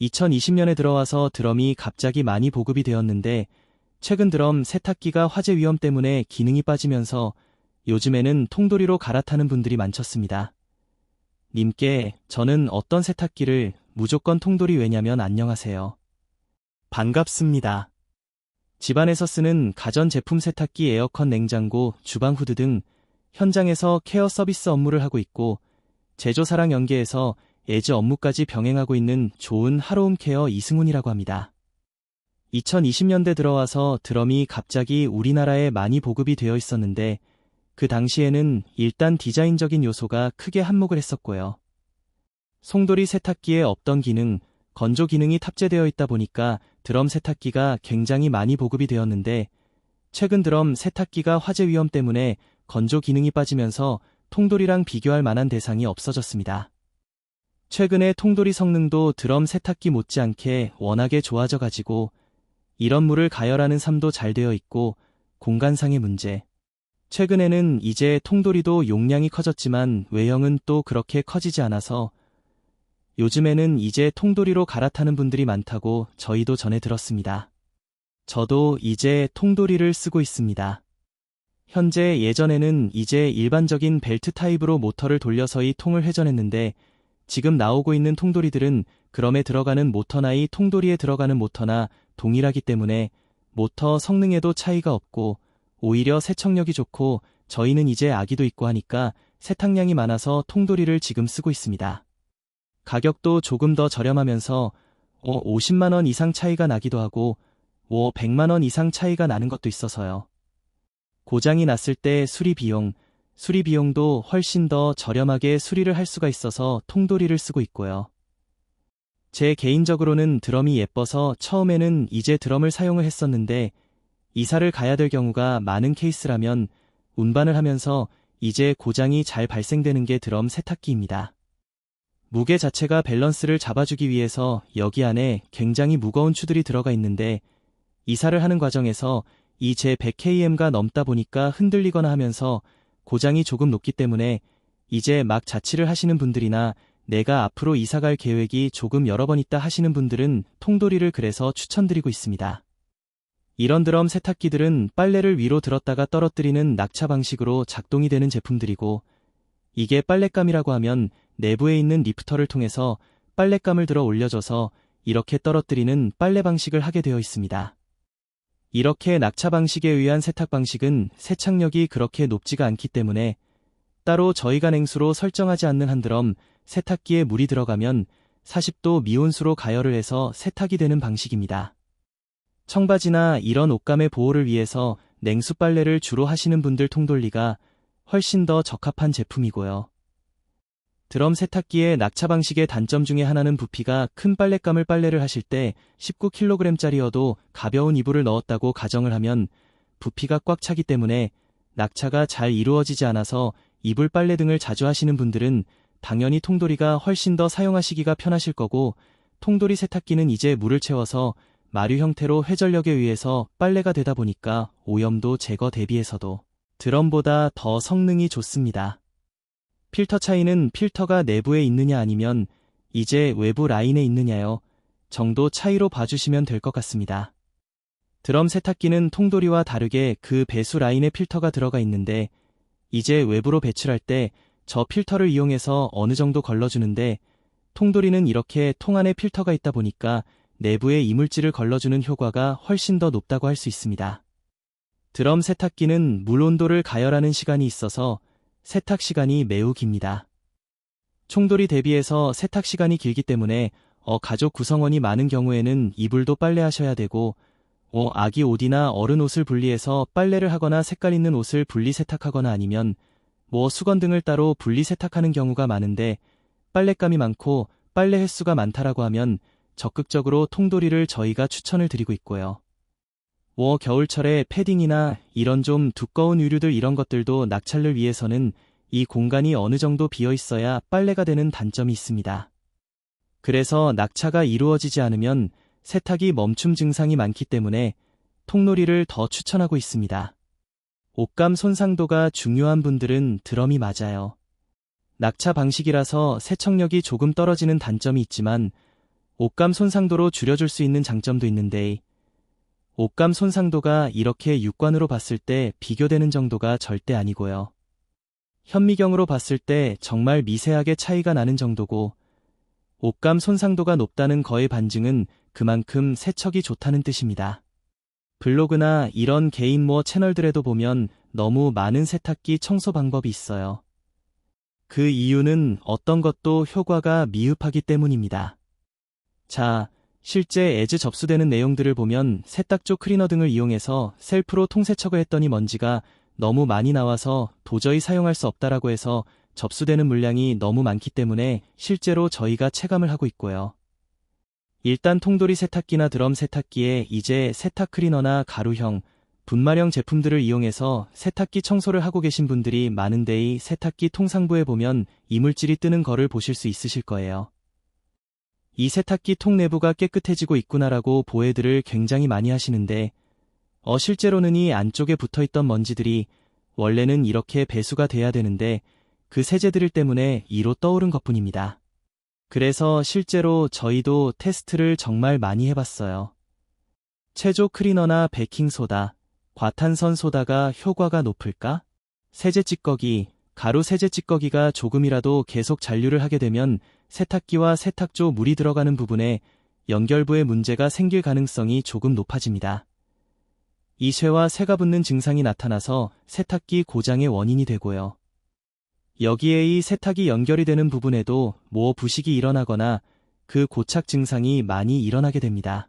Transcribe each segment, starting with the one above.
2020년에 들어와서 드럼이 갑자기 많이 보급이 되었는데 최근 드럼 세탁기가 화재 위험 때문에 기능이 빠지면서 요즘에는 통돌이로 갈아타는 분들이 많쳤습니다. 님께 저는 어떤 세탁기를 무조건 통돌이 왜냐면 안녕하세요. 반갑습니다. 집안에서 쓰는 가전 제품 세탁기, 에어컨, 냉장고, 주방 후드 등 현장에서 케어 서비스 업무를 하고 있고 제조사랑 연계해서 예즈 업무까지 병행하고 있는 좋은 하로움 케어 이승훈이라고 합니다. 2020년대 들어와서 드럼이 갑자기 우리나라에 많이 보급이 되어 있었는데 그 당시에는 일단 디자인적인 요소가 크게 한몫을 했었고요. 송돌이 세탁기에 없던 기능, 건조 기능이 탑재되어 있다 보니까 드럼 세탁기가 굉장히 많이 보급이 되었는데 최근 드럼 세탁기가 화재 위험 때문에 건조 기능이 빠지면서 통돌이랑 비교할 만한 대상이 없어졌습니다. 최근에 통돌이 성능도 드럼 세탁기 못지않게 워낙에 좋아져 가지고 이런 물을 가열하는 삶도 잘 되어 있고 공간상의 문제. 최근에는 이제 통돌이도 용량이 커졌지만 외형은 또 그렇게 커지지 않아서 요즘에는 이제 통돌이로 갈아타는 분들이 많다고 저희도 전해 들었습니다. 저도 이제 통돌이를 쓰고 있습니다. 현재 예전에는 이제 일반적인 벨트 타입으로 모터를 돌려서 이 통을 회전했는데 지금 나오고 있는 통돌이들은 그럼에 들어가는 모터나 이 통돌이에 들어가는 모터나 동일하기 때문에 모터 성능에도 차이가 없고 오히려 세척력이 좋고 저희는 이제 아기도 있고 하니까 세탁량이 많아서 통돌이를 지금 쓰고 있습니다. 가격도 조금 더 저렴하면서 50만원 어, 이상 차이가 나기도 하고 100만원 이상 차이가 나는 것도 있어서요. 고장이 났을 때 수리 비용, 수리 비용도 훨씬 더 저렴하게 수리를 할 수가 있어서 통돌이를 쓰고 있고요. 제 개인적으로는 드럼이 예뻐서 처음에는 이제 드럼을 사용을 했었는데 이사를 가야 될 경우가 많은 케이스라면 운반을 하면서 이제 고장이 잘 발생되는 게 드럼 세탁기입니다. 무게 자체가 밸런스를 잡아주기 위해서 여기 안에 굉장히 무거운 추들이 들어가 있는데 이사를 하는 과정에서 이 제 100km가 넘다 보니까 흔들리거나 하면서 고장이 조금 높기 때문에 이제 막 자취를 하시는 분들이나 내가 앞으로 이사갈 계획이 조금 여러 번 있다 하시는 분들은 통돌이를 그래서 추천드리고 있습니다. 이런 드럼 세탁기들은 빨래를 위로 들었다가 떨어뜨리는 낙차 방식으로 작동이 되는 제품들이고 이게 빨랫감이라고 하면 내부에 있는 리프터를 통해서 빨랫감을 들어 올려줘서 이렇게 떨어뜨리는 빨래 방식을 하게 되어 있습니다. 이렇게 낙차 방식에 의한 세탁 방식은 세착력이 그렇게 높지가 않기 때문에 따로 저희가 냉수로 설정하지 않는 한 드럼 세탁기에 물이 들어가면 40도 미온수로 가열을 해서 세탁이 되는 방식입니다. 청바지나 이런 옷감의 보호를 위해서 냉수 빨래를 주로 하시는 분들 통돌리가 훨씬 더 적합한 제품이고요. 드럼 세탁기의 낙차 방식의 단점 중에 하나는 부피가 큰 빨랫감을 빨래를 하실 때 19kg짜리여도 가벼운 이불을 넣었다고 가정을 하면 부피가 꽉 차기 때문에 낙차가 잘 이루어지지 않아서 이불 빨래 등을 자주 하시는 분들은 당연히 통돌이가 훨씬 더 사용하시기가 편하실 거고 통돌이 세탁기는 이제 물을 채워서 마류 형태로 회전력에 의해서 빨래가 되다 보니까 오염도 제거 대비해서도 드럼보다 더 성능이 좋습니다. 필터 차이는 필터가 내부에 있느냐 아니면 이제 외부 라인에 있느냐요 정도 차이로 봐주시면 될 것 같습니다. 드럼 세탁기는 통돌이와 다르게 그 배수 라인에 필터가 들어가 있는데 이제 외부로 배출할 때 저 필터를 이용해서 어느 정도 걸러주는데 통돌이는 이렇게 통 안에 필터가 있다 보니까 내부에 이물질을 걸러주는 효과가 훨씬 더 높다고 할 수 있습니다. 드럼 세탁기는 물 온도를 가열하는 시간이 있어서 세탁 시간이 매우 깁니다. 총돌이 대비해서 세탁 시간이 길기 때문에 어 가족 구성원이 많은 경우에는 이불도 빨래하셔야 되고 어 아기 옷이나 어른 옷을 분리해서 빨래를 하거나 색깔 있는 옷을 분리 세탁하거나 아니면 뭐 수건 등을 따로 분리 세탁하는 경우가 많은데 빨랫감이 많고 빨래 횟수가 많다라고 하면 적극적으로 통돌이를 저희가 추천을 드리고 있고요. 워 겨울철에 패딩이나 이런 좀 두꺼운 유류들 이런 것들도 낙찰을 위해서는 이 공간이 어느 정도 비어 있어야 빨래가 되는 단점이 있습니다. 그래서 낙차가 이루어지지 않으면 세탁이 멈춤 증상이 많기 때문에 통놀이를 더 추천하고 있습니다. 옷감 손상도가 중요한 분들은 드럼이 맞아요. 낙차 방식이라서 세척력이 조금 떨어지는 단점이 있지만 옷감 손상도로 줄여줄 수 있는 장점도 있는데 옷감 손상도가 이렇게 육관으로 봤을 때 비교되는 정도가 절대 아니고요. 현미경으로 봤을 때 정말 미세하게 차이가 나는 정도고 옷감 손상도가 높다는 거의 반증은 그만큼 세척이 좋다는 뜻입니다. 블로그나 이런 개인 모 채널들에도 보면 너무 많은 세탁기 청소 방법이 있어요. 그 이유는 어떤 것도 효과가 미흡하기 때문입니다. 자, 실제 애즈 접수되는 내용들을 보면 세탁조 클리너 등을 이용해서 셀프로 통세척을 했더니 먼지가 너무 많이 나와서 도저히 사용할 수 없다라고 해서 접수되는 물량이 너무 많기 때문에 실제로 저희가 체감을 하고 있고요. 일단 통돌이 세탁기나 드럼 세탁기에 이제 세탁 클리너나 가루형, 분말형 제품들을 이용해서 세탁기 청소를 하고 계신 분들이 많은데 이 세탁기 통상부에 보면 이물질이 뜨는 거를 보실 수 있으실 거예요. 이 세탁기 통 내부가 깨끗해지고 있구나라고 보해들을 굉장히 많이 하시는데 어 실제로는 이 안쪽에 붙어있던 먼지들이 원래는 이렇게 배수가 돼야 되는데 그 세제들 때문에 이로 떠오른 것뿐입니다. 그래서 실제로 저희도 테스트를 정말 많이 해봤어요. 체조 클리너나 베킹소다, 과탄산 소다가 효과가 높을까? 세제 찌꺼기, 가루 세제 찌꺼기가 조금이라도 계속 잔류를 하게 되면 세탁기와 세탁조 물이 들어가는 부분에 연결부에 문제가 생길 가능성이 조금 높아집니다. 이 쇠와 새가 붙는 증상이 나타나서 세탁기 고장의 원인이 되고요. 여기에 이 세탁이 연결이 되는 부분에도 모 부식이 일어나거나 그 고착 증상이 많이 일어나게 됩니다.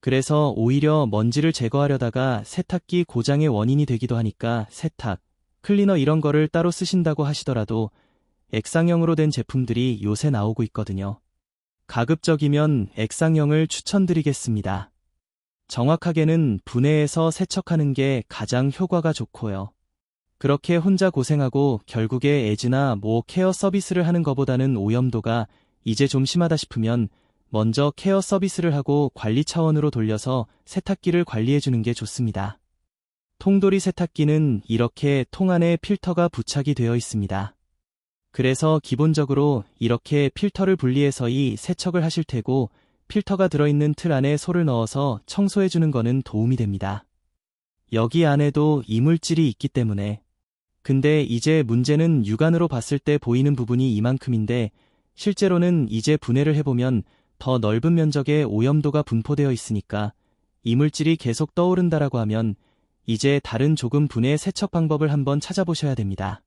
그래서 오히려 먼지를 제거하려다가 세탁기 고장의 원인이 되기도 하니까 세탁, 클리너 이런 거를 따로 쓰신다고 하시더라도 액상형으로 된 제품들이 요새 나오고 있거든요. 가급적이면 액상형을 추천드리겠습니다. 정확하게는 분해해서 세척하는 게 가장 효과가 좋고요. 그렇게 혼자 고생하고 결국에 에즈나 모 케어 서비스를 하는 것보다는 오염도가 이제 좀 심하다 싶으면 먼저 케어 서비스를 하고 관리 차원으로 돌려서 세탁기를 관리해주는 게 좋습니다. 통돌이 세탁기는 이렇게 통 안에 필터가 부착이 되어 있습니다. 그래서 기본적으로 이렇게 필터를 분리해서 이 세척을 하실 테고 필터가 들어있는 틀 안에 소를 넣어서 청소해주는 거는 도움이 됩니다. 여기 안에도 이물질이 있기 때문에 근데 이제 문제는 육안으로 봤을 때 보이는 부분이 이만큼인데 실제로는 이제 분해를 해보면 더 넓은 면적의 오염도가 분포되어 있으니까 이물질이 계속 떠오른다라고 하면 이제 다른 조금 분해 세척 방법을 한번 찾아보셔야 됩니다.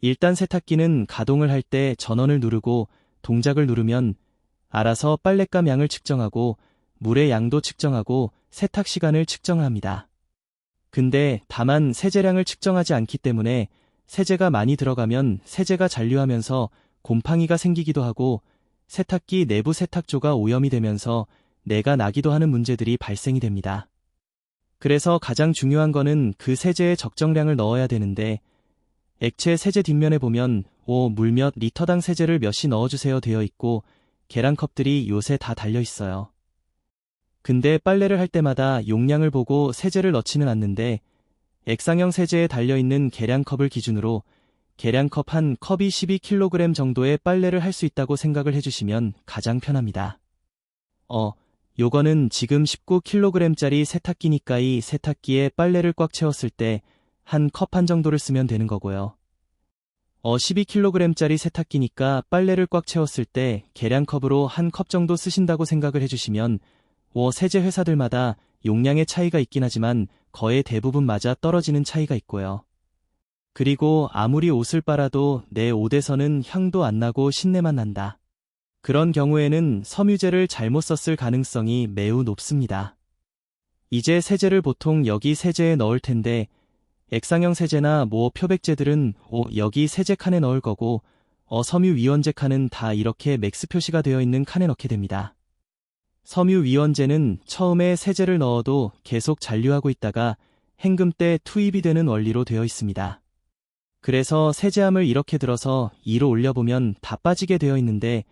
일단 세탁기는 가동을 할 때 전원을 누르고 동작을 누르면 알아서 빨랫감 양을 측정하고 물의 양도 측정하고 세탁 시간을 측정합니다. 근데 다만 세제량을 측정하지 않기 때문에 세제가 많이 들어가면 세제가 잔류하면서 곰팡이가 생기기도 하고 세탁기 내부 세탁조가 오염이 되면서 내가 나기도 하는 문제들이 발생이 됩니다. 그래서 가장 중요한 거는 그 세제의 적정량을 넣어야 되는데 액체 세제 뒷면에 보면 오물몇 리터당 세제를 몇이 넣어주세요 되어 있고 계란컵들이 요새 다 달려 있어요. 근데 빨래를 할 때마다 용량을 보고 세제를 넣지는 않는데 액상형 세제에 달려있는 계량컵을 기준으로 계량컵 한 컵이 12kg 정도의 빨래를 할 수 있다고 생각을 해주시면 가장 편합니다. 어, 요거는 지금 19kg짜리 세탁기니까 이 세탁기에 빨래를 꽉 채웠을 때 한 컵 한 정도를 쓰면 되는 거고요. 어 12kg짜리 세탁기니까 빨래를 꽉 채웠을 때 계량컵으로 한 컵 정도 쓰신다고 생각을 해주시면 어 세제 회사들마다 용량의 차이가 있긴 하지만 거의 대부분 맞아 떨어지는 차이가 있고요. 그리고 아무리 옷을 빨아도 내 옷에서는 향도 안 나고 신내만 난다. 그런 경우에는 섬유제를 잘못 썼을 가능성이 매우 높습니다. 이제 세제를 보통 여기 세제에 넣을 텐데 액상형 세제나 뭐 표백제들은 오 여기 세제 칸에 넣을 거고 어 섬유 위원제 칸은 다 이렇게 맥스 표시가 되어 있는 칸에 넣게 됩니다. 섬유 위원제는 처음에 세제를 넣어도 계속 잔류하고 있다가 행금 때 투입이 되는 원리로 되어 있습니다. 그래서 세제함을 이렇게 들어서 2로 올려보면 다 빠지게 되어 있는데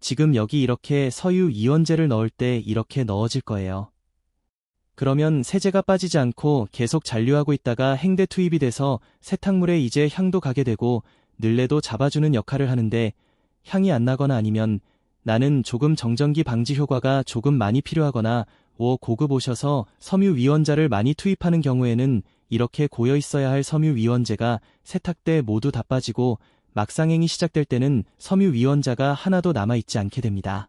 지금 여기 이렇게 서유 이원제를 넣을 때 이렇게 넣어질 거예요. 그러면 세제가 빠지지 않고 계속 잔류하고 있다가 행대 투입이 돼서 세탁물에 이제 향도 가게 되고 늘레도 잡아주는 역할을 하는데 향이 안 나거나 아니면 나는 조금 정전기 방지 효과가 조금 많이 필요하거나 5. 고급 오셔서 섬유 위원자를 많이 투입하는 경우에는 이렇게 고여 있어야 할 섬유 위원제가 세탁 때 모두 다 빠지고 막상행이 시작될 때는 섬유 위원자가 하나도 남아있지 않게 됩니다.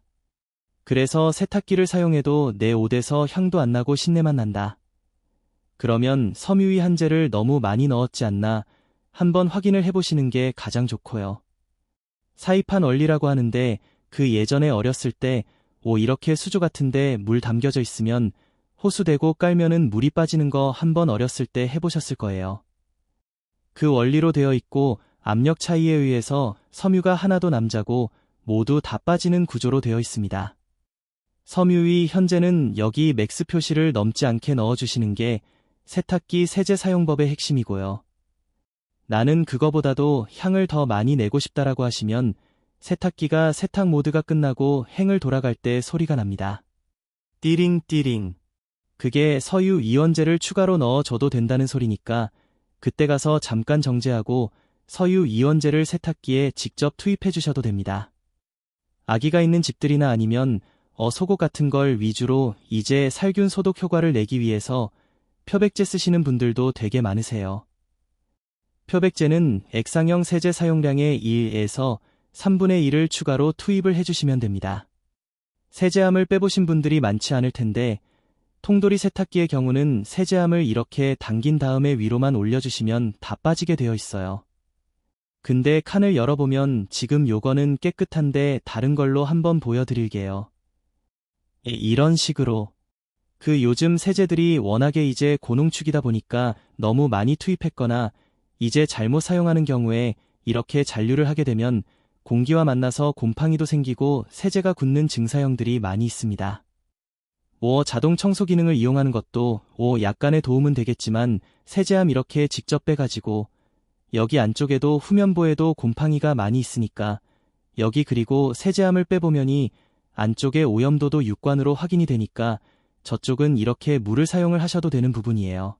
그래서 세탁기를 사용해도 내 옷에서 향도 안 나고 신내만 난다. 그러면 섬유위 한제를 너무 많이 넣었지 않나 한번 확인을 해보시는 게 가장 좋고요. 사입한 원리라고 하는데 그 예전에 어렸을 때 오 이렇게 수조 같은데 물 담겨져 있으면 호수대고 깔면은 물이 빠지는 거 한번 어렸을 때 해보셨을 거예요. 그 원리로 되어 있고 압력 차이에 의해서 섬유가 하나도 남자고 모두 다 빠지는 구조로 되어 있습니다. 섬유위 현재는 여기 맥스 표시를 넘지 않게 넣어주시는 게 세탁기 세제 사용법의 핵심이고요. 나는 그거보다도 향을 더 많이 내고 싶다라고 하시면 세탁기가 세탁 모드가 끝나고 행을 돌아갈 때 소리가 납니다. 띠링 띠링. 그게 서유 이원제를 추가로 넣어줘도 된다는 소리니까 그때 가서 잠깐 정제하고 서유 이원제를 세탁기에 직접 투입해 주셔도 됩니다. 아기가 있는 집들이나 아니면 어소고 같은 걸 위주로 이제 살균 소독 효과를 내기 위해서 표백제 쓰시는 분들도 되게 많으세요. 표백제는 액상형 세제 사용량의 1에서 3분의 1을 추가로 투입을 해주시면 됩니다. 세제함을 빼보신 분들이 많지 않을 텐데 통돌이 세탁기의 경우는 세제함을 이렇게 당긴 다음에 위로만 올려주시면 다 빠지게 되어 있어요. 근데 칸을 열어보면 지금 요거는 깨끗한데 다른 걸로 한번 보여드릴게요. 예, 이런 식으로 그 요즘 세제들이 워낙에 이제 고농축이다 보니까 너무 많이 투입했거나 이제 잘못 사용하는 경우에 이렇게 잔류를 하게 되면 공기와 만나서 곰팡이도 생기고 세제가 굳는 증사형들이 많이 있습니다. 뭐 자동 청소 기능을 이용하는 것도 오 약간의 도움은 되겠지만 세제함 이렇게 직접 빼가지고 여기 안쪽에도 후면부에도 곰팡이가 많이 있으니까 여기 그리고 세제함을 빼보면이 안쪽에 오염도도 육관으로 확인이 되니까 저쪽은 이렇게 물을 사용을 하셔도 되는 부분이에요.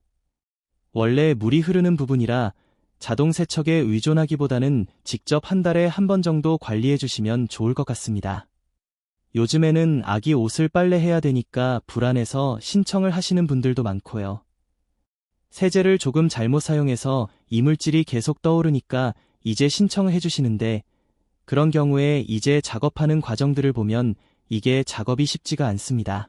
원래 물이 흐르는 부분이라 자동 세척에 의존하기보다는 직접 한 달에 한 번 정도 관리해 주시면 좋을 것 같습니다. 요즘에는 아기 옷을 빨래해야 되니까 불안해서 신청을 하시는 분들도 많고요. 세제를 조금 잘못 사용해서 이물질이 계속 떠오르니까 이제 신청을 해주시는데 그런 경우에 이제 작업하는 과정들을 보면 이게 작업이 쉽지가 않습니다.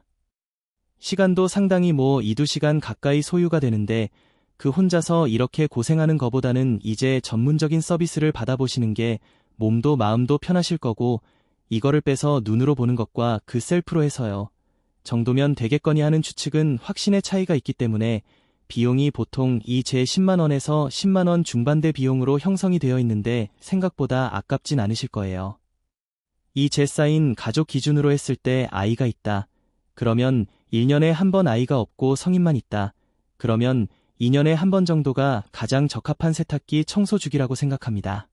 시간도 상당히 뭐 2-2시간 가까이 소요가 되는데 그 혼자서 이렇게 고생하는 것보다는 이제 전문적인 서비스를 받아보시는 게 몸도 마음도 편하실 거고 이거를 빼서 눈으로 보는 것과 그 셀프로 해서요. 정도면 되겠거니 하는 추측은 확신의 차이가 있기 때문에 비용이 보통 이 제 10만원에서 10만원 중반대 비용으로 형성이 되어 있는데 생각보다 아깝진 않으실 거예요. 이제 쌓인 가족 기준으로 했을 때 아이가 있다. 그러면 1년에 한 번 아이가 없고 성인만 있다. 그러면 2년에 한 번 정도가 가장 적합한 세탁기 청소 주기라고 생각합니다.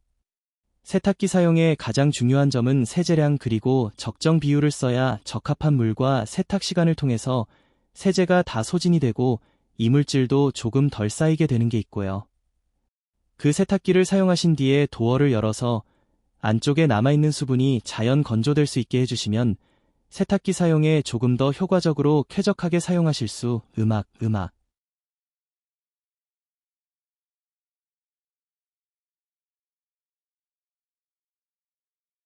세탁기 사용의 가장 중요한 점은 세제량 그리고 적정 비율을 써야 적합한 물과 세탁 시간을 통해서 세제가 다 소진이 되고 이물질도 조금 덜 쌓이게 되는 게 있고요. 그 세탁기를 사용하신 뒤에 도어를 열어서 안쪽에 남아있는 수분이 자연 건조될 수 있게 해주시면 세탁기 사용에 조금 더 효과적으로 쾌적하게 사용하실 수 음악 음악